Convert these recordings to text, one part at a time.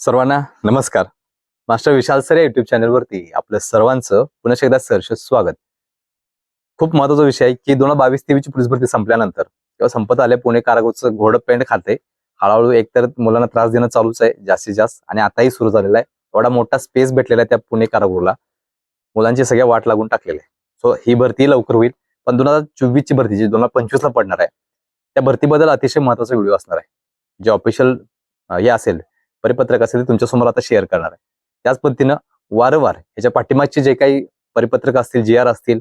सर्वांना नमस्कार. Master Vishal sir या युट्यूब चॅनलवरती आपलं सर्वांचं पुन्हा एकदा सरश स्वागत. खूप महत्त्वाचा विषय आहे की दोन हजार बावीस तेवीसची पोलीस भरती संपल्यानंतर किंवा संपत आले पुणे कारागृहचं घोडं पेंट खाते हळूहळू एकतर मुलांना त्रास देणं चालूच आहे जास्तीत जास्त आणि आताही सुरू झालेला आहे. एवढा मोठा स्पेस भेटलेला आहे त्या पुणे कारागृहला. मुलांची सगळ्या वाट लागून टाकलेल्या आहे. सो ही भरती लवकर होईल. पण दोन हजार चोवीसची भरती जी दोन हजार पंचवीसला पडणार आहे त्या भरतीबद्दल अतिशय महत्त्वाचा व्हिडिओ असणार आहे. जे ऑफिशियल हे असेल परिपत्रक असेल ते तुमच्यासमोर आता शेअर करणार आहे. त्याच पद्धतीनं वारंवार ह्याच्या पाठीमागचे जे काही परिपत्रक असतील जी आर असतील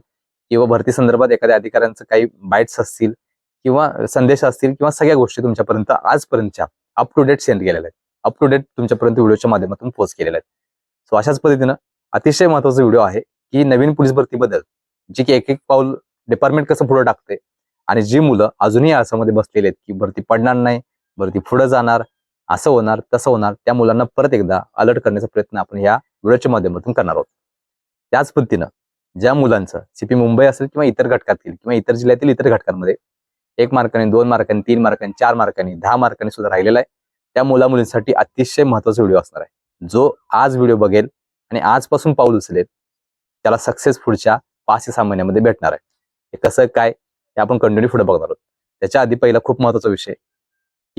किंवा भरती संदर्भात एखाद्या अधिकाऱ्यांचं काही बाईट्स असतील किंवा संदेश असतील किंवा सगळ्या गोष्टी तुमच्यापर्यंत आजपर्यंतच्या अप टू डेट सेंड केलेल्या आहेत. अप टू डेट तुमच्यापर्यंत व्हिडिओच्या माध्यमातून पोस्ट केलेल्या आहेत. सो अशाच पद्धतीनं अतिशय महत्त्वाचा व्हिडिओ आहे की नवीन पोलीस भरतीबद्दल जी की एक एक पाऊल डिपार्टमेंट कसं पुढे टाकते आणि जी मुलं अजूनही आसामध्ये बसलेली आहेत की भरती पडणार नाही भरती पुढे जाणार असं होणार तसं होणार त्या मुलांना परत एकदा अलर्ट करण्याचा प्रयत्न आपण या व्हिडिओच्या माध्यमातून करणार आहोत. त्याच पद्धतीनं ज्या मुलांचं सीपी मुंबई असेल किंवा इतर घटकातील किंवा इतर जिल्ह्यातील इतर घटकांमध्ये एक मार्काने दोन मार्कांनी तीन मार्कांनी चार मार्कांनी दहा मार्कांनी सुद्धा राहिलेला आहे त्या मुला मुलींसाठी अतिशय महत्त्वाचा व्हिडिओ असणार आहे. जो आज व्हिडिओ बघेल आणि आजपासून पाऊल उचलेल त्याला सक्सेस पुढच्या पाच ते सहा महिन्यामध्ये भेटणार आहे. हे कसं काय हे आपण कंटिन्यू पुढे बघणार आहोत. त्याच्या आधी पहिला खूप महत्त्वाचा विषय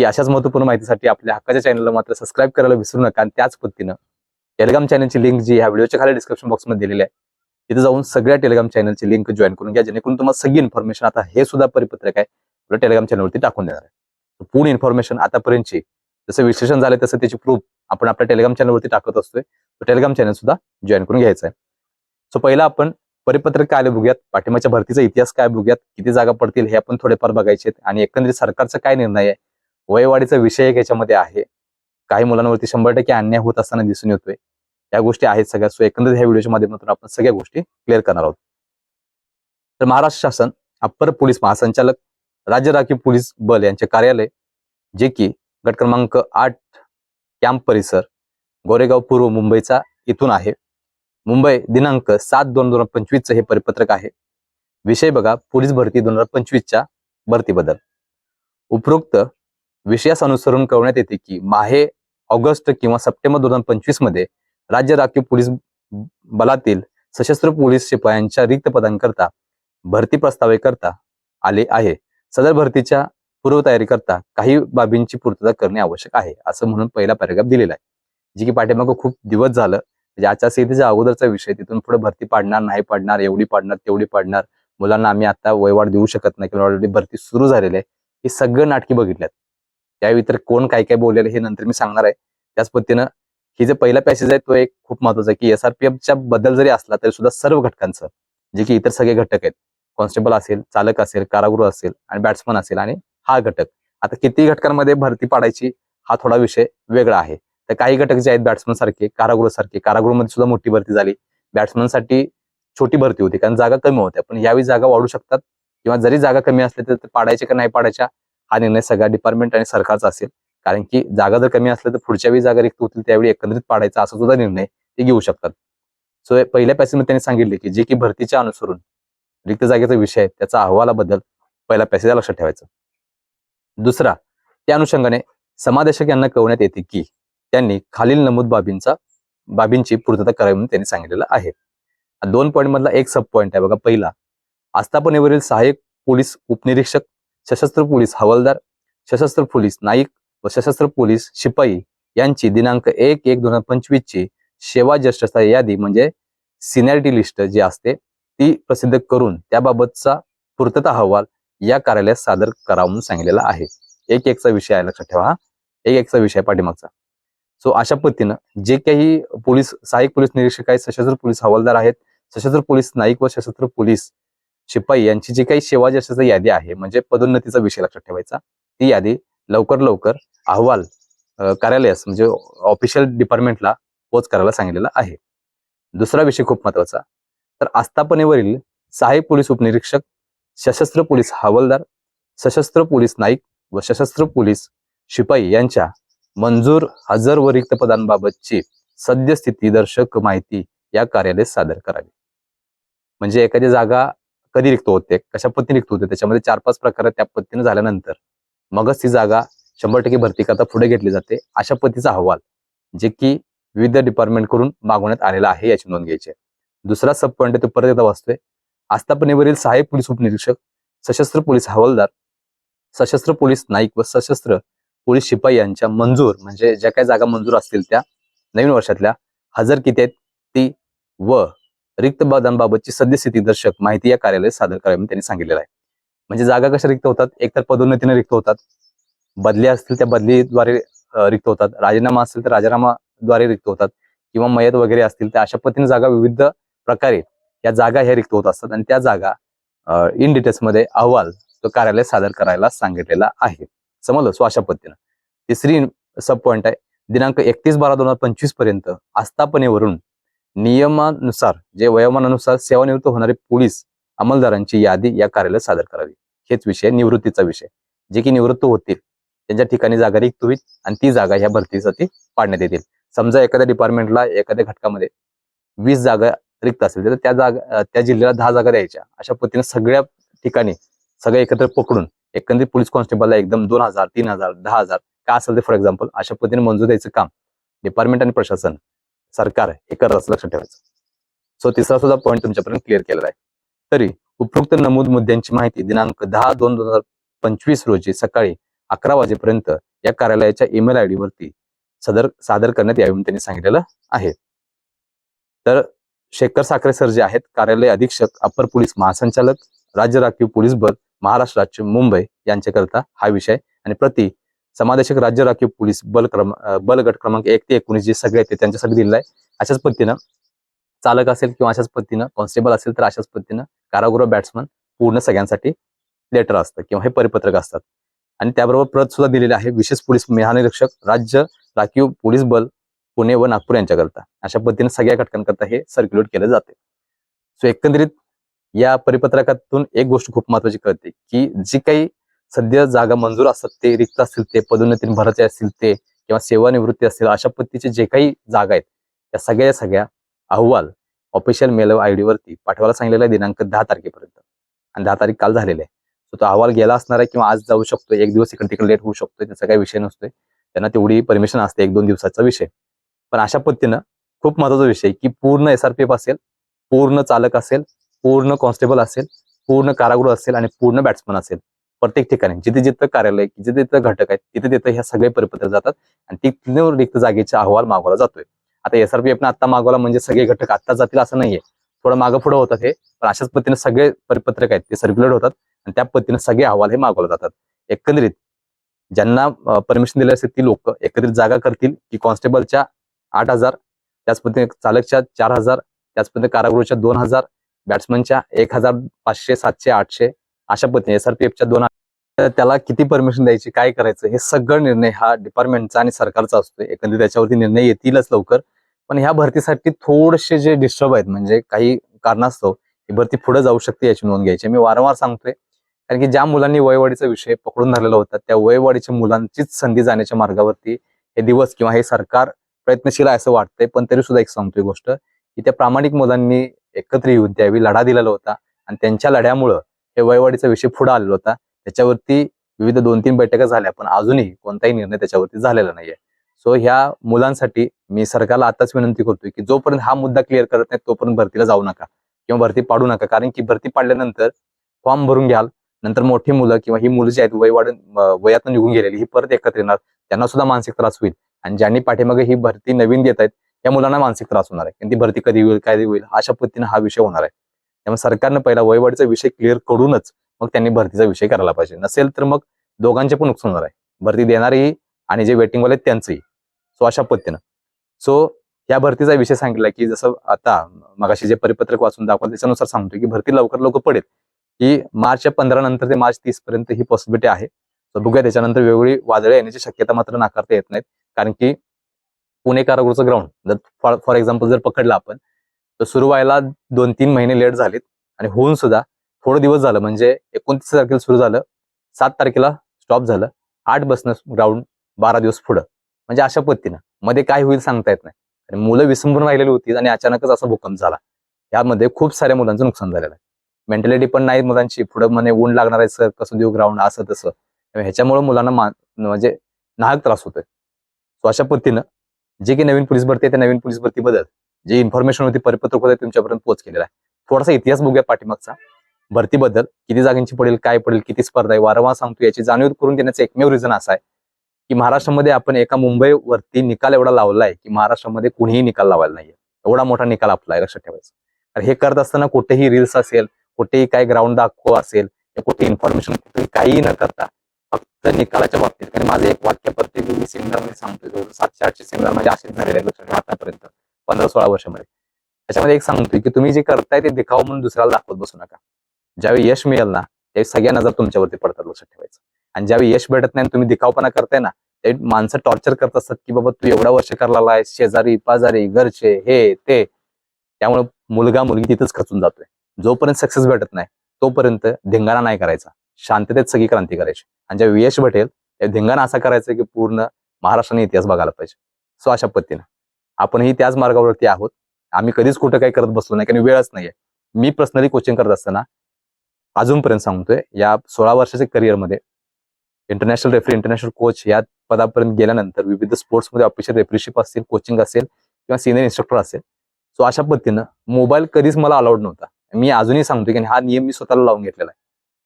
की अशाच महत्त्वपूर्ण माहितीसाठी आपल्या हक्काच्या चॅनलला मात्र सबस्क्राईब करायला विसरू नका आणि त्याच पद्धतीनं टेलिग्राम चॅनलची लिंक जी ह्या व्हिडिओच्या खाली डिस्क्रिप्शन बॉक्समध्ये दिलेली आहे तिथे जाऊन सगळ्या टेलिग्राम चॅनलची लिंक जॉईन करून घ्या जेणेकरून तुम्हाला सगळी इन्फॉर्मेशन आता हे सुद्धा परिपत्रक आहे आपल्या टेलिग्राम चॅनलवरती टाकून देणार आहे. पूर्ण इन्फॉर्मेशन आतापर्यंतची जसं विश्लेषण झालं तसं त्याची प्रूफ आपण आपल्या टेलिग्राम चॅनलवरती टाकत असतोय. तो टेलिग्राम चॅनल सुद्धा जॉईन करून घ्यायचा आहे. सो पहिला आपण परिपत्रक काय आले बघूयात पाठिंबाच्या भरतीचा इतिहास काय बघूयात किती जागा पडतील हे आपण थोडेफार बघायचे आणि एकंदरीत सरकारचा काय निर्णय आहे वयवाढीचा विषय एक याच्यामध्ये आहे. काही मुलांवरती शंभर टक्के अन्याय होत असताना दिसून येतोय. या गोष्टी आहेत सगळ्या सो एकंदरीत ह्या व्हिडिओच्या माध्यमातून आपण सगळ्या गोष्टी क्लिअर करणार आहोत. तर महाराष्ट्र शासन अप्पर पोलीस महासंचालक राज्य राखीव पोलीस बल यांचे कार्यालय जे की गट क्रमांक आठ कॅम्प परिसर गोरेगाव पूर्व मुंबईचा इथून आहे. मुंबई दिनांक सात दोन दोन हजार पंचवीसचं हे परिपत्रक आहे. विषय बघा पोलीस भरती दोन हजार पंचवीसच्या भरतीबद्दल. उपरोक्त विषयास अनुसरून कळवण्यात येते की माहे ऑगस्ट किंवा सप्टेंबर दोन हजार पंचवीसमध्ये राज्य राखीव पोलीस बलातील सशस्त्र पोलीस शिपायांच्या रिक्त पदांकरता भरती प्रस्तावे करता आले आहे. सदर भरतीच्या पूर्वतयारी करता काही बाबींची पूर्तता करणे आवश्यक आहे असं म्हणून पहिला पॅरेग्राफ दिलेला आहे. जी की पाठीमागं खूप दिवस झालं. म्हणजे आचारसंहितेच्या अगोदरचा विषय तिथून पुढे भरती पाडणार नाही पाडणार एवढी पाडणार तेवढी पाडणार. मुलांना आम्ही आता वयवाढ देऊ शकत नाही किंवा ऑलरेडी भरती सुरू झालेली आहे. हे सगळं नाटकी बघितल्यात. त्या तर कोण काय काय बोललेलं हे नंतर मी सांगणार आहे. त्याच पद्धतीनं ही जे पहिला पॅसेज आहे तो एक खूप महत्त्वाचा आहे की एसआरपीएफच्या बद्दल जरी असला तरी सुद्धा सर्व घटकांचं जे की इतर सगळे घटक आहेत कॉन्स्टेबल असेल चालक असेल कारागृह असेल आणि बॅट्समन असेल आणि हा घटक. आता किती घटकांमध्ये भरती पाडायची हा थोडा विषय वेगळा आहे. तर काही घटक जे आहेत बॅट्समन सारखे कारागृह सारखे कारागृहमध्ये सुद्धा मोठी भरती झाली. बॅट्समनसाठी छोटी भरती होती कारण जागा कमी होत्या. पण यावेळी जागा वाढू शकतात किंवा जरी जागा कमी असल्या तर पाडायच्या का नाही पाडायच्या हा निर्णय सगळ्या डिपार्टमेंट आणि सरकारचा असेल. कारण की जागा जर कमी असल्या तर पुढच्या वेळी जागा रिक्त होतील त्यावेळी एकंदरीत पाडायचा असा सुद्धा निर्णय ते घेऊ शकतात. सो पहिल्या पॅसेजमध्ये त्यांनी सांगितले की जे की भरतीच्या अनुसरून रिक्त जागेचा विषय आहे त्याचा अहवालाबद्दल पहिला पॅसेज लक्षात ठेवायचा. दुसरा त्या अनुषंगाने समादेशक यांना कळवण्यात येते की त्यांनी खालील नमूद बाबींचा बाबींची पूर्तता करावी म्हणून त्यांनी सांगितलेलं आहे. दोन पॉईंट मधला एक सब पॉईंट आहे बघा पहिला आस्थापनेवरील सहाय्यक पोलीस उपनिरीक्षक सशस्त्र पोलीस हवालदार सशस्त्र पोलीस नाईक व सशस्त्र पोलीस शिपाई यांची दिनांक एक एक दोन हजार पंचवीस ची सेवा ज्येष्ठता यादी म्हणजे सिनियरिटी लिस्ट जी असते ती प्रसिद्ध करून त्याबाबतचा पूर्तता अहवाल या कार्यालयात सादर करा म्हणून सांगितलेला आहे एक एकचा विषय आहे लक्षात ठेवा हा. एक एकचा विषय पाठीमागचा सो अशा पद्धतीनं जे काही पोलीस सहाय्यक पोलीस निरीक्षक आहेत सशस्त्र पोलीस हवालदार आहेत सशस्त्र पोलीस नाईक व सशस्त्र पोलीस शिपाई यांची जी काही सेवा ज्येष्ठता यादी आहे म्हणजे पदोन्नतीचा विषय लक्षात ठेवायचा. ती यादी लवकर लवकर अहवाल कार्यालयास म्हणजे ऑफिशियल डिपार्टमेंटला पोच करायला सांगितलेला आहे. दुसरा विषय खूप महत्त्वाचा तर आस्थापनेवरील सहाय्यक पोलीस उपनिरीक्षक सशस्त्र पोलीस हवालदार सशस्त्र पोलीस नाईक व सशस्त्र पोलीस शिपाई यांच्या मंजूर हजर व रिक्त पदांबाबतची सद्यस्थिती दर्शक माहिती या कार्यालयात सादर करावी. म्हणजे एखादी जागा कधी रिक्त होते कशा पद्धतीने रिक्त होते त्याच्यामध्ये चार पाच प्रकार त्या पद्धतीने झाल्यानंतर. मगच ती जागा शंभर टक्के भरती करता पुढे घेतली जाते. अशा पद्धतीचा अहवाल जे की विविध डिपार्टमेंटकडून मागवण्यात आलेला आहे याची नोंद घ्यायची दुसरा सब पॉईंट तो परत एकदा वाचतोय. आस्थापनेवरील सहाय्यक पोलीस उपनिरीक्षक सशस्त्र पोलीस हवालदार सशस्त्र पोलीस नाईक व सशस्त्र पोलीस शिपाई यांच्या मंजूर म्हणजे ज्या काही जागा मंजूर असतील त्या नवीन वर्षातल्या हजर किती आहेत ती व रिक्त पदांबाबतची सद्यस्थिती दर्शक माहिती या कार्यालयात सादर करावी त्यांनी सांगितलेलं आहे. म्हणजे जागा कशा रिक्त होतात? एकतर पदोन्नतीने रिक्त होतात. बदल्या असतील त्या बदलीद्वारे रिक्त होतात. राजीनामा असेल तर राजीनामाद्वारे रिक्त होतात. किंवा मयत वगैरे असतील तर अशा पद्धतीने जागा विविध प्रकारे या जागा ह्या रिक्त होत असतात. आणि त्या जागा इन डिटेल्समध्ये अहवाल तो कार्यालय सादर करायला सांगितलेला आहे. समजलं? सो अशा पद्धतीनं. तिसरी सब पॉईंट आहे. दिनांक एकतीस बारा दोन हजार पंचवीसपर्यंत आस्थापनेवरून नियमानुसार जे वयोमानानुसार सेवानिवृत्त होणारे पोलीस अंमलदारांची यादी या कार्यालयात सादर करावी. हेच विषय निवृत्तीचा विषय. जे की निवृत्त होतील त्यांच्या ठिकाणी जागा रिक्त होईल आणि ती जागा ह्या भरतीसाठी पाडण्यात येतील. समजा एखाद्या डिपार्टमेंटला एखाद्या घटकामध्ये वीस जागा रिक्त असेल तर त्या जागा त्या जिल्ह्याला दहा जागा द्यायच्या. अशा पद्धतीने सगळ्या ठिकाणी सगळे एकत्र पकडून एकंदरीत पोलीस कॉन्स्टेबलला एकदम दोन हजार तीन हजार दहा हजार काय असेल ते फॉर एक्झाम्पल अशा पद्धतीने मंजूर द्यायचं काम डिपार्टमेंट आणि प्रशासन सरकार हे करत असं लक्षात ठेवायचं. सो तिसरा सुद्धा पॉईंट तुमच्यापर्यंत क्लिअर केलेला आहे. तरी उपरोक्त नमूद मुद्द्यांची माहिती दिनांक दहा दोन दोन हजार पंचवीस रोजी सकाळी अकरा वाजेपर्यंत या कार्यालयाच्या ईमेल आय वरती सदर सादर करण्यात यावी म्हणून त्यांनी सांगितलेलं आहे. तर शेखर साखरे सर जे आहेत कार्यालय अधीक्षक अप्पर पोलीस महासंचालक राज्य राखीव पोलीस बल महाराष्ट्र राज्य मुंबई यांच्याकरता हा विषय आणि प्रति समादेशक राज्य राखीव पोलीस बल क्रम बल गट क्रमांक एक ते एकोणीस जे सगळे आहेत ते त्यांच्यासाठी दिलेलं आहे. अशाच पद्धतीनं चालक असेल किंवा अशाच पद्धतीनं कॉन्स्टेबल असेल तर अशाच पद्धतीनं कारागृह बॅट्समन पूर्ण सगळ्यांसाठी लेटर असतं किंवा हे परिपत्रक असतात. आणि त्याबरोबर प्रत सुद्धा दिलेली आहे विशेष पोलीस महानिरीक्षक राज्य राखीव पोलीस बल पुणे व नागपूर यांच्याकरता. अशा पद्धतीने सगळ्या घटकांकरता हे सर्क्युलेट केलं जाते. सो एकंदरीत या परिपत्रकातून एक गोष्ट खूप महत्वाची कळते की जी काही सध्या जागा मंजूर असतात ते रिक्त असतील ते पदोन्नतीने भरायचे असतील ते किंवा सेवानिवृत्ती असतील अशा पद्धतीचे जे काही जागा आहेत त्या सगळ्या सगळ्या अहवाल ऑफिशियल मेल आय डीवरती पाठवायला सांगितलेला आहे दिनांक दहा तारखेपर्यंत. आणि दहा तारीख काल झालेला आहे. सो तो अहवाल गेला असणार आहे किंवा आज जाऊ शकतो एक दिवस इकडे तिकडे लेट होऊ शकतो त्याचा काही विषय नसतोय. त्यांना तेवढी परमिशन असते एक दोन दिवसाचा विषय. पण अशा पद्धतीनं खूप महत्त्वाचा विषय की पूर्ण एसआरपीएफ असेल पूर्ण चालक असेल पूर्ण कॉन्स्टेबल असेल पूर्ण कारागृह असेल आणि पूर्ण बॅट्समन असेल. प्रत्येक ठिकाणी जिथे जिथं कार्यालय जिथे जिथं घटक आहेत तिथे तिथं ह्या सगळे परिपत्र जातात आणि तिथे रिक्त जागेचा अहवाल मागवला जातोय. आता एसआरपीएफनं आता मागवला म्हणजे सगळे घटक आता जातील असं नाहीये. थोडं मागं पुढं होतात हे पण अशाच पद्धतीने सगळे परिपत्रक आहेत ते सर्क्युलेट होतात आणि त्या पद्धतीने सगळे अहवाल हे मागवले जातात. एकंदरीत ज्यांना परमिशन दिले असेल ती लोक एकत्रित जागा करतील की कॉन्स्टेबलच्या आठ हजार त्याच पद्धतीने चालकच्या चार हजार त्याच पद्धतीने कारागृहच्या दोन हजार बॅट्समनच्या एक हजार पाचशे सातशे आठशे अशा पद्धतीने एसआरपीएफच्या दोन त्याला किती परमिशन द्यायची काय करायचं हे सगळं निर्णय हा डिपार्टमेंटचा आणि सरकारचा असतो एकंदरीत त्याच्यावरती निर्णय येतीलच लवकर. पण ह्या भरतीसाठी थोडेसे जे डिस्टर्ब आहेत म्हणजे काही कारणास्तव ही भरती पुढे जाऊ शकते याची नोंद घ्यायची. मी वारंवार सांगतोय कारण की ज्या मुलांनी वयवाढीचा विषय पकडून धरलेला होता त्या वयवाढीच्या मुलांचीच संधी जाण्याच्या मार्गावरती हे दिवस किंवा हे सरकार प्रयत्नशील आहे असं वाटतंय. पण तरी सुद्धा एक सांगतोय गोष्ट की त्या प्रामाणिक मुलांनी एकत्र येऊन त्यावेळी लढा दिलेला होता. आणि त्यांच्या लढ्यामुळं हे वयवाढीचा विषय पुढे आलेला होता. त्याच्यावरती विविध दोन तीन बैठका झाल्या पण अजूनही कोणताही निर्णय त्याच्यावरती झालेला नाहीये. सो ह्या मुलांसाठी मी सरकारला आताच विनंती करतोय की जोपर्यंत हा मुद्दा क्लिअर करत नाही तोपर्यंत भरतीला जाऊ नका किंवा भरती पाडू नका. कारण की भरती पाडल्यानंतर फॉर्म भरून घ्याल नंतर मोठी मुलं किंवा ही मुलं जी आहेत वय वाढून वयातून निघून गेलेली ही परत एकत्र येणार त्यांना सुद्धा मानसिक त्रास होईल. आणि ज्यांनी पाठीमागे ही भरती नवीन देत आहेत त्या मुलांना मानसिक त्रास होणार आहे. ती भरती कधी होईल काय होईल अशा पद्धतीने हा विषय होणार आहे. त्यामुळे सरकारनं पहिला वयवाढीचा विषय क्लिअर करूनच मग त्यांनी भरतीचा विषय करायला पाहिजे. नसेल तर मग दोघांचे पण नुकसान होणार आहे. भरती देणारी आणि जे वेटिंगवाले आहेत त्यांचंही. सो अशा पद्धतीनं. सो या भरतीचा विषय सांगितला की जसं आता मगाशी जे परिपत्रक वाचून दाखवलं त्याच्यानुसार सांगतो की भरती लवकर लवकर पडेल. की मार्च पंधरा नंतर ते मार्च तीस पर्यंत ही पॉसिबिलिटी आहे. तर बघूया त्याच्यानंतर वेगवेगळी वादळे येण्याची शक्यता मात्र नाकारता येत नाहीत. कारण की पुणे कारागृहचं ग्राउंड जर फॉर एक्झाम्पल जर पकडलं आपण तर सुरू व्हायला दोन तीन महिने लेट झालेत. आणि होऊन सुद्धा थोडं दिवस झालं म्हणजे एकोणतीस तारखेला सुरू झालं सात तारखेला स्टॉप झालं आठ बसणं ग्राउंड बारा दिवस पुढं. म्हणजे अशा पद्धतीनं. मध्ये काय होईल सांगता येत नाही. आणि मुलं विसंबून राहिलेली होती आणि अचानकच असा भूकंप झाला. यामध्ये खूप साऱ्या मुलांचं नुकसान झालेलं आहे. मेंटॅलिटी पण नाही मुलांची. पुढं म्हणे ऊन लागणार आहे सर. कसं देऊ ग्राउंड असं तसं. ह्याच्यामुळं ह्याच्यामुळे मुलांना मा- म्हणजे नाहक त्रास होतोय. सो अशा पद्धतीनं जे की नवीन पोलीस भरती आहे त्या नवीन पोलीस भरतीबद्दल जे इन्फॉर्मेशन होती परिपत्रक होते तुमच्यापर्यंत पोहोच केलेला आहे. थोडासा इतिहास बघूया पाठीमागचा. भरतीबद्दल किती जागांची पडेल काय पडेल किती स्पर्धा आहे वारंवार सांगतो याची जाणीव करून देण्याचं एकमेव रिझन असा आहे की महाराष्ट्रामध्ये आपण एका मुंबईवरती निकाल एवढा लावलाय की महाराष्ट्रामध्ये कुणीही निकाल लावायला नाहीये. एवढा मोठा निकाल आपला आहे लक्षात ठेवायचा. हे करत असताना कुठेही रील्स असेल कुठेही काय ग्राउंड दाखव असेल कुठे इन्फॉर्मेशन कुठे काहीही न करता फक्त निकालाच्या बाबतीत. माझं एक वाक्य प्रत्येक सेमिनारमध्ये सांगतोय सातशे आठशे सेमिनार माझे असेच झालेले आहेत लक्षात ठेवा आतापर्यंत. पंधरा सोळा वर्षामध्ये. त्याच्यामध्ये एक सांगतोय की तुम्ही जे करताय ते दिखाव म्हणून दुसऱ्याला दाखवत बसू नका. ज्यावेळी यश मिळेल ना त्यावेळी सगळ्या नजर तुमच्यावरती पडतात लक्षात ठेवायचं. आणि ज्यावेळी यश भेटत नाही तुम्ही दिखावपणा करताय ना ते माणसं टॉर्चर करत असतात की बाबा तू एवढा वर्ष करला आहे शेजारी पाजारी घरचे हे ते. त्यामुळे मुलगा मुलगी तिथंच खचून जातोय. जोपर्यंत सक्सेस भेटत नाही तोपर्यंत धिंगाणा नाही करायचा. शांततेत सगळी क्रांती करायची. आणि ज्यावेळी यश भेटेल त्या धिंगाणा असा करायचा की पूर्ण महाराष्ट्राने इतिहास बघायला पाहिजे. सो अशा पद्धतीनं. आपणही त्याच मार्गावरती आहोत. आम्ही कधीच कुठं काही करत बसलो नाही कारण वेळच नाहीये. मी पर्सनली कोचिंग करत असताना अजूनपर्यंत सांगतोय या सोळा वर्षाच्या करिअरमध्ये इंटरनॅशनल रेफरी इंटरनॅशनल कोच या पदापर्यंत गेल्यानंतर विविध स्पोर्ट्समध्ये ऑफिशियल रेफरीशिप असेल कोचिंग असेल किंवा सिनियर इन्स्ट्रक्टर असेल. सो अशा पद्धतीनं मोबाईल कधीच मला अलाउड नव्हता. मी अजूनही सांगतोय की हा नियम मी स्वतःला लावून घेतलेला आहे.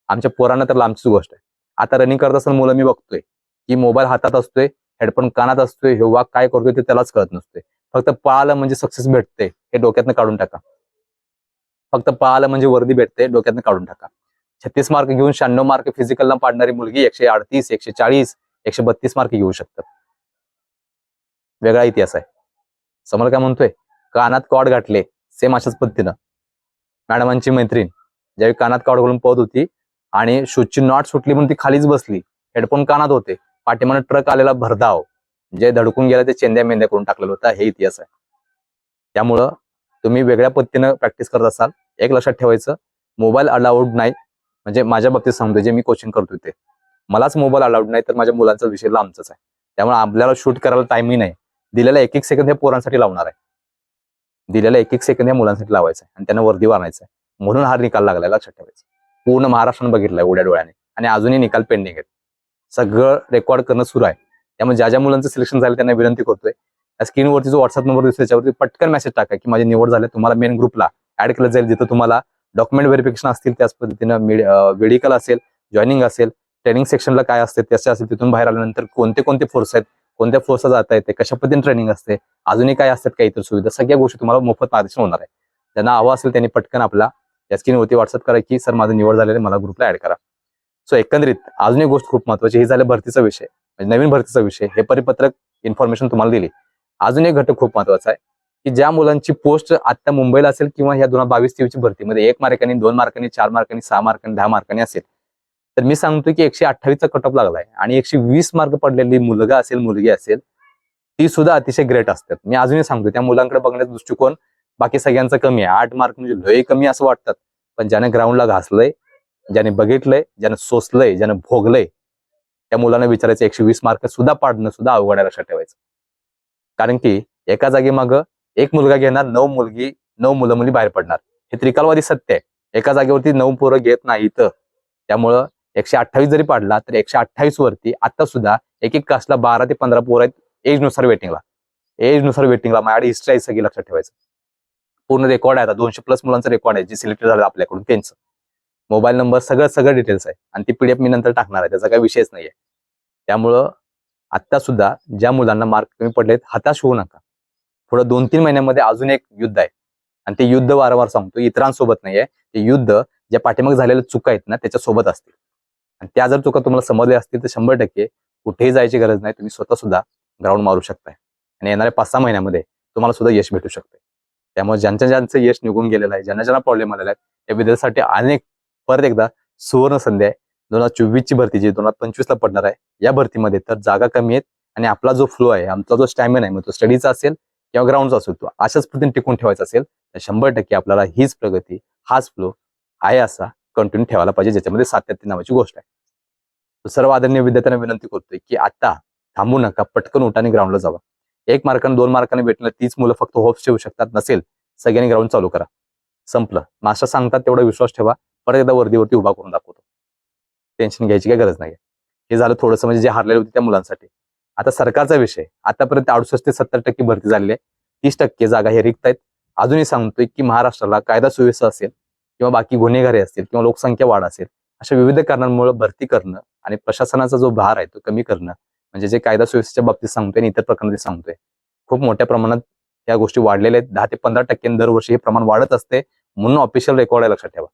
आमच्या पोरांना तर लांबचीच गोष्ट आहे. आता रनिंग करत असताना मुलं मी बघतोय की मोबाईल हातात असतोय हेडफोन कानात असतोय हे वाघ काय करतोय ते त्यालाच कळत नसतोय. फक्त पळालं म्हणजे सक्सेस भेटते हे डोक्यातनं काढून टाका. फक्त पळालं म्हणजे वर्दी भेटते डोक्यातनं काढून टाका. छत्तीस मार्क घेऊन शहाण्णव मार्क फिजिकलला पाडणारी मुलगी एकशे अडतीस एकशे चाळीस एकशे बत्तीस मार्क घेऊ शकतात. वेगळा इतिहास आहे. समोर काय म्हणतोय? कानात कॉड गाठले सेम अशाच पद्धतीनं. मॅडमांची मैत्रीण ज्यावेळी कानात कॉड घालून पळत होती आणि शूजची नॉट सुटली म्हणून ती खालीच बसली हेडफोन कानात होते पाठीमानं ट्रक आलेला भरधाव. जे धडकून गेलं ते चेंद्या मेंद्या करून टाकलेलं होतं. हे इतिहास आहे. त्यामुळं तुम्ही वेगळ्या पद्धतीनं प्रॅक्टिस करत असाल. एक लक्षात ठेवायचं मोबाईल अलाउड नाही. म्हणजे माझ्या बाबतीत सांगतो जे मी कोचिंग करतोय ते मलाच मोबाईल अलाउड नाही तर माझ्या मुलांचा विषय लांबचाच आहे. त्यामुळे आपल्याला शूट करायला टाइमही नाही. दिलेला एक एक सेकंद हे पोरांसाठी लावणार आहे. दिलेला एक एक सेकंद हे मुलांसाठी लावायचं आहे. आणि त्यांना वर्दी वाढायचं आहे. म्हणून हा निकाल लागलाय लक्षात ठेवायचं. पूर्ण महाराष्ट्रानं बघितलाय उड्या डोळ्याने. आणि अजूनही निकाल पेंडिंग आहेत. सगळं रेकॉर्ड करणं सुरू आहे. त्यामुळे ज्या ज्या मुलांचं सिलेक्शन झालं त्यांना विनंती करतोय. त्या स्क्रीनवरती जो व्हॉट्सअप नंबर दिसतो त्याच्यावरती पटकन मेसेज टाका की माझी निवड झाली तुम्हाला मेन ग्रुपला ऍड केलं जाईल. जिथं तुम्हाला डॉक्युमेंट व्हेरिफिकेशन असतील त्याच पद्धतीनं मेडिकल असेल जॉईनिंग असेल ट्रेनिंग सेक्शनला काय असते त्याचे असेल तिथून बाहेर आल्यानंतर कोणते कोणते फोर्स आहेत कोणत्या फोर्सला जाता येते कशा पद्धतीने ट्रेनिंग असते अजूनही काय असतात काही इतर सुविधा सगळ्या गोष्टी तुम्हाला मोफत मार्गदर्शन होणार आहे. ज्यांना हवा असेल त्यांनी पटकन आपला या स्क्रीनवरती व्हॉट्सअप करा की सर माझं निवड झालेलं आहे, मला ग्रुपला ऍड करा. सो एकंदरीत अजून एक गोष्ट खूप महत्वाची ही झालं भरतीचा विषय. म्हणजे नवीन भरतीचा विषय हे परिपत्रक इन्फॉर्मेशन तुम्हाला दिली. अजून एक घटक खूप महत्त्वाचा आहे की ज्या मुलांची पोस्ट आता मुंबईला असेल किंवा ह्या दोन हजार बावीस तेवीसची भरतीमध्ये एक मार्कांनी दोन मार्कांनी चार मार्कांनी सहा मार्कांनी दहा मार्कांनी असेल. तर मी सांगतो की एकशे अठ्ठावीसचा कट ऑफ लागलाय आणि एकशे वीस मार्क पडलेली मुलगा असेल मुलगी असेल ती सुद्धा अतिशय ग्रेट असतात. मी अजूनही सांगतो त्या मुलांकडे बघण्याचा दृष्टिकोन बाकी सगळ्यांचा कमी आहे. आठ मार्क म्हणजे लय कमी असं वाटतात. पण ज्याने ग्राउंडला घासलंय ज्याने बघितलंय ज्याने सोसलंय ज्याने भोगलंय त्या मुलांना विचारायचं एकशे वीस मार्क सुद्धा पाडणं सुद्धा अवघड आहे लक्षात ठेवायचं. कारण की एका जागी माग एक मुलगा घेणार नऊ मुलगी नऊ मुलं मुली बाहेर पडणार. हे त्रिकालवादी सत्य आहे. एका जागेवरती नऊ पोरं घेत नाही त्यामुळं एकशे अठ्ठावीस जरी पाडला तर एकशे अठ्ठावीस वरती आता सुद्धा एक एक कास्टला बारा ते पंधरा पोरं आहेत एजनुसार वेटिंगला एजनुसार वेटिंगला माझ्याकडे हिस्ट्री आहे सगळी लक्षात ठेवायचं. पूर्ण रेकॉर्ड आहे आता. दोनशे प्लस मुलांचं रेकॉर्ड आहे जे सिलेक्ट झालं आपल्याकडून त्यांचं. मोबाईल नंबर सगळं सगळं डिटेल्स आहे. आणि ती पीडीएफ मी नंतर टाकणार आहे त्याचा काही विषयच नाहीये. त्यामुळं आता सुद्धा ज्या मुलांना मार्क कमी पडलेत हताश होऊ नका. पुढं दोन तीन महिन्यामध्ये अजून एक युद्ध आहे. आणि ते युद्ध वारंवार सांगतो इतरांसोबत नाहीये. ते युद्ध ज्या पाठीमाग झालेल्या चुका आहेत ना त्याच्या सोबत असतील. आणि त्या जर चुका तुम्हाला समजल्या असतील तर शंभर टक्के कुठेही जायची गरज नाही. तुम्ही स्वतः सुद्धा ग्राउंड मारू शकताय. आणि येणाऱ्या पाच सहा महिन्यामध्ये तुम्हाला सुद्धा यश भेटू शकते त्यामुळे ज्यांच्या ज्यांचं यश निघून गेलेलं आहे ज्यांना ज्यांना प्रॉब्लेम आलेला आहे त्या विद्यार्थ्यासाठी अनेक परत एकदा सुवर्ण संधी आहे. दोन हजार चोवीस ची भरती जी दोन हजार पंचवीस ला पडणार आहे या भरतीमध्ये तर जागा कमी आहेत आणि आपला जो फ्लो आहे आमचा जो स्टॅमिना आहे मग तो स्टडीचा असेल किंवा ग्राउंडचा असेल तो अशाच पद्धतीने टिकून ठेवायचा असेल तर शंभर टक्के आपल्याला हीच प्रगती हाच फ्लो आहे असा कंटिन्यू ठेवायला पाहिजे ज्याच्यामध्ये सातत्य नावाची गोष्ट आहे. सर्व आदरणीय विद्यार्थ्यांना विनंती करतोय की आता थांबू नका पटकन उठाने ग्राउंडला जावा. एक मार्काने दोन मार्काने भेटलं तीच मुलं फक्त होप्स ठेवू शकतात नसेल सगळ्यांनी ग्राउंड चालू करा. संपलं. मास्टर सांगतात तेवढा विश्वास ठेवा परत एकदा वर्दीवरती उभा करून दाखवतो. टेन्शन घ्यायची काही गरज नाही हे झालं थोडंसं म्हणजे जे हारलेले होते त्या मुलांसाठी. आता सरकारचा विषय आतापर्यंत अडुसष्ट ते सत्तर टक्के भरती झालेली आहे. तीस टक्के जागा हे रिक्त आहेत. अजूनही सांगतोय की महाराष्ट्राला कायदा सुव्यवस्था असेल किंवा बाकी गुन्हेगारी असतील किंवा लोकसंख्या वाढ असेल अशा विविध कारणांमुळे भरती करणं आणि प्रशासनाचा जो भार आहे तो कमी करणं म्हणजे जे कायदा सुव्यवस्थेच्या बाबतीत सांगतोय आणि इतर प्रकरणात सांगतोय खूप मोठ्या प्रमाणात या गोष्टी वाढलेल्या आहेत. दहा ते पंधरा टक्क्यांनी दरवर्षी हे प्रमाण वाढत असते म्हणून ऑफिशियल रेकॉर्ड आहे लक्षात ठेवा.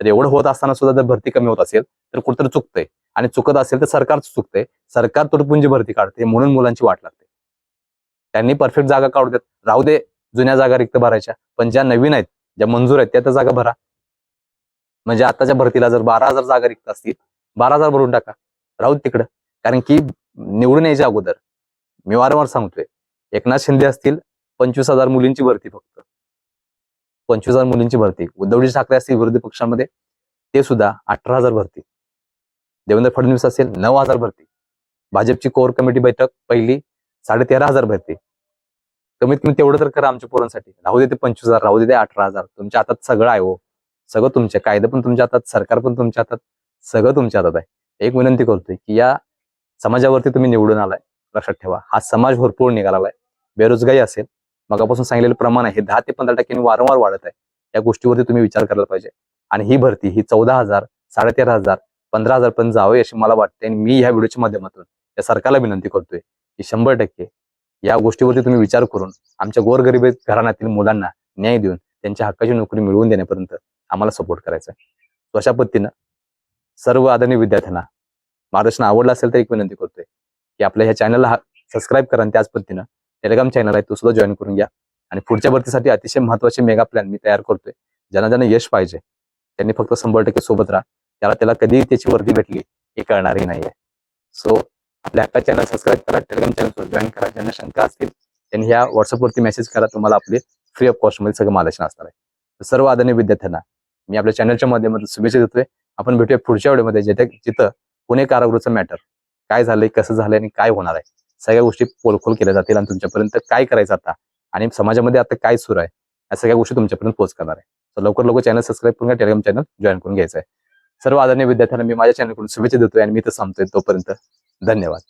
तर एवढं होत असताना सुद्धा जर भरती कमी होत असेल तर कुठेतरी चुकतंय. आणि चुकत असेल तर सरकार चुकतंय. सरकार तुटपुंजी भरती काढते म्हणून मुलांची वाट लागते. त्यांनी परफेक्ट जागा काढू देत राहू दे जुन्या जागा रिक्त भरायच्या पण ज्या नवीन आहेत ज्या मंजूर आहेत त्या त्या जागा भरा. म्हणजे आताच्या भरतीला जर बारा हजार जागा रिक्त असतील बारा हजार भरून टाका. राहू तिकडं. कारण की निवडून यायच्या अगोदर मी वारंवार सांगतोय एकनाथ शिंदे असतील पंचवीस हजार मुलींची भरती फक्त. पंचवीस हजार मुलींची भरती. उद्धवजी ठाकरे असतील विरोधी पक्षामध्ये ते सुद्धा अठरा हजार भरती. देवेंद्र फडणवीस असेल नऊ हजार भरती. भाजपची कोर कमिटी बैठक पहिली साडे तेरा हजार भरती. कमीत कमी तेवढं तर करा आमच्या पोरांसाठी. राहू दे ते पंचवीस हजार राहू दे ते अठरा हजार. तुमच्या हातात सगळं आहे हो. सगळं तुमच्या कायदे पण तुमच्या हातात सरकार पण तुमच्या हातात. सगळं तुमच्या हातात आहे. एक विनंती करतोय की या समाजावरती तुम्ही निवडून आलाय. लक्षात ठेवा. हा समाज भरपूर निघाला आहे बेरोजगारी असेल मगापासून सांगितलेलं प्रमाण आहे हे दहा ते पंधरा टक्क्यांनी वारंवार वाढत आहे. या गोष्टीवरती तुम्ही विचार करायला पाहिजे. आणि ही भरती ही चौदा हजार साडे तेरा हजार पंधरा हजार पर्यंत जावे अशी मला वाटते आणि मी ह्या व्हिडिओच्या माध्यमातून या सरकारला विनंती करतोय की शंभर टक्के या गोष्टीवरती तुम्ही विचार करून आमच्या गोरगरीब घराण्यातील मुलांना न्याय देऊन त्यांच्या हक्काची नोकरी मिळवून देण्यापर्यंत आम्हाला सपोर्ट करायचा आहे अशा पद्धतीनं सर्व आदरणीय विद्यार्थ्यांना मार्गदर्शन आवडलं असेल तर एक विनंती करतोय की आपल्या ह्या चॅनलला सबस्क्राईब करा आणि त्याच पद्धतीनं टेलिग्राम चॅनल आहे तो सुद्धा जॉईन करून घ्या. आणि पुढच्या भरतीसाठी अतिशय महत्त्वाचे मेगा प्लॅन मी तयार करतोय. ज्यांना ज्यांना यश पाहिजे त्यांनी फक्त शंभर टक्के सोबत राहा. त्याला त्याला कधी त्याची वर्दी भेटली हे कळणारही नाहीये. सो आपल्या हक्का चॅनल सबस्क्राईब करा टेलिग्राम चॅनल जॉईन करा. ज्यांना शंका असतील त्यांनी ह्या व्हॉट्सअपवरती मेसेज करा. तुम्हाला आपले फ्री ऑफ कॉस्टमध्ये सगळं मार्गदर्शन असणार आहे. सर्व आदरणीय विद्यार्थ्यांना मी आपल्या चॅनलच्या माध्यमातून शुभेच्छा देतोय. आपण भेटूया पुढच्या व्हिडिओमध्ये जिथे जिथं पुणे कारागृहाचं मॅटर काय झालंय कसं झालंय आणि काय होणार आहे. सगळ्या गोष्टी पोलखोल केल्या जातील आणि तुमच्यापर्यंत काय करायचं आता? आणि समाजामध्ये आता काय सुरू आहे? या सगळ्या गोष्टी तुमच्यापर्यंत पोहोचणार आहे. तर लवकर लवकर चॅनल सबस्क्राईब करून घ्या टेलिग्राम चॅनल जॉईन करून घ्यायचं आहे. सर्व आदरणीय विद्यार्थ्यांना मी माझ्या चॅनलकडून शुभेच्छा देतोय आणि मी तर सांगतोय तोपर्यंत धन्यवाद.